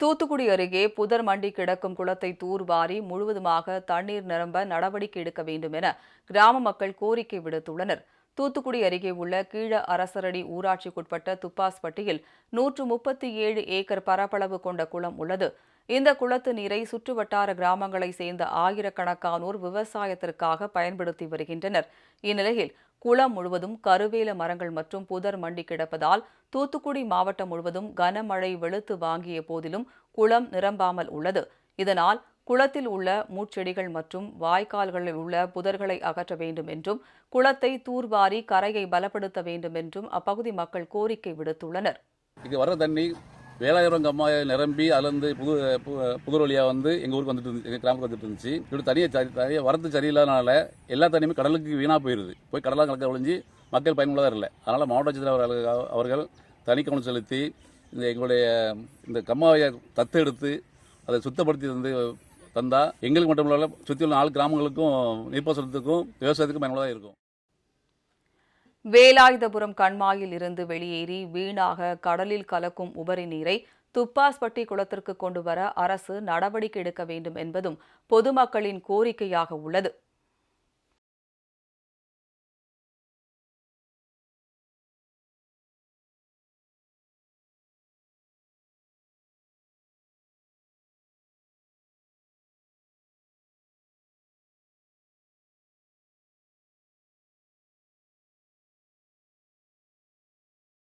தூத்துக்குடி அருகே புதர் மண்டி கிடக்கும் குளத்தை தூர்வாரி முழுவதுமாக தண்ணீர் நிரம்ப நடவடிக்கை எடுக்க வேண்டும் என கிராம மக்கள் கோரிக்கை விடுத்துள்ளனர். தூத்துக்குடி அருகே உள்ள கீழ அரசரடி ஊராட்சிக்குட்பட்ட துப்பாஸ்பட்டியில் நூற்று முப்பத்தி ஏழு ஏக்கர் பரப்பளவு கொண்ட குளம் உள்ளது. இந்த குளத்து நீரை சுற்றுவட்டார கிராமங்களை சேர்ந்த ஆயிரக்கணக்கானோர் விவசாயத்திற்காக பயன்படுத்தி வருகின்றனர். இந்நிலையில் குளம் முழுவதும் கருவேல மரங்கள் மற்றும் புதர் மண்டி கிடப்பதால் தூத்துக்குடி மாவட்டம் முழுவதும் கனமழை வெளுத்து வாங்கிய போதிலும் குளம் நிரம்பாமல் உள்ளது. இதனால் குளத்தில் உள்ள மூச்செடிகள் மற்றும் வாய்க்கால்களில் உள்ள புதர்களை அகற்ற வேண்டும் என்றும் குளத்தை தூர்வாரி கரையை பலப்படுத்த வேண்டும் என்றும் அப்பகுதி மக்கள் கோரிக்கை விடுத்துள்ளனர். இது வர தண்ணி வேலாயுரம் கம்மாயை நிரம்பி அதுலேருந்து புது பு- வழியாக வந்து எங்கள் ஊருக்கு வந்துட்டு இருந்துச்சு எங்கள் கிராமத்துக்கு வந்துட்டு இருந்துச்சு. இப்படி தனியாக சரி தனியாக வரத்து சரியில்லாதனால எல்லா தண்ணியுமே கடலுக்கு வீணாக போயிடுது போய் கடலாக கலக்க ஒழிஞ்சு மக்கள் பயனுள்ளதாக இல்லை. அதனால் மாவட்ட ஆட்சித்தலைவர் அவர்கள் அவர்கள் தனி கவனம் செலுத்தி இந்த எங்களுடைய இந்த கம்மாவை தத்தெடுத்து அதை சுத்தப்படுத்தி வந்து தந்தா எங்களுக்கு மட்டும் இல்லாமல் சுற்றியுள்ள நாலு கிராமங்களுக்கும் நீர்ப்பாசனத்துக்கும் விவசாயத்துக்கும் பயனுள்ளதாக இருக்கும். வேலாயுதபுரம் கண்மாயில் இருந்து வெளியேறி வீணாக கடலில் கலக்கும் உபரி நீரை துப்பாஸ்பட்டி குளத்திற்கு கொண்டு வர அரசு நடவடிக்கை எடுக்க வேண்டும் என்பதும் பொதுமக்களின் கோரிக்கையாக உள்ளது.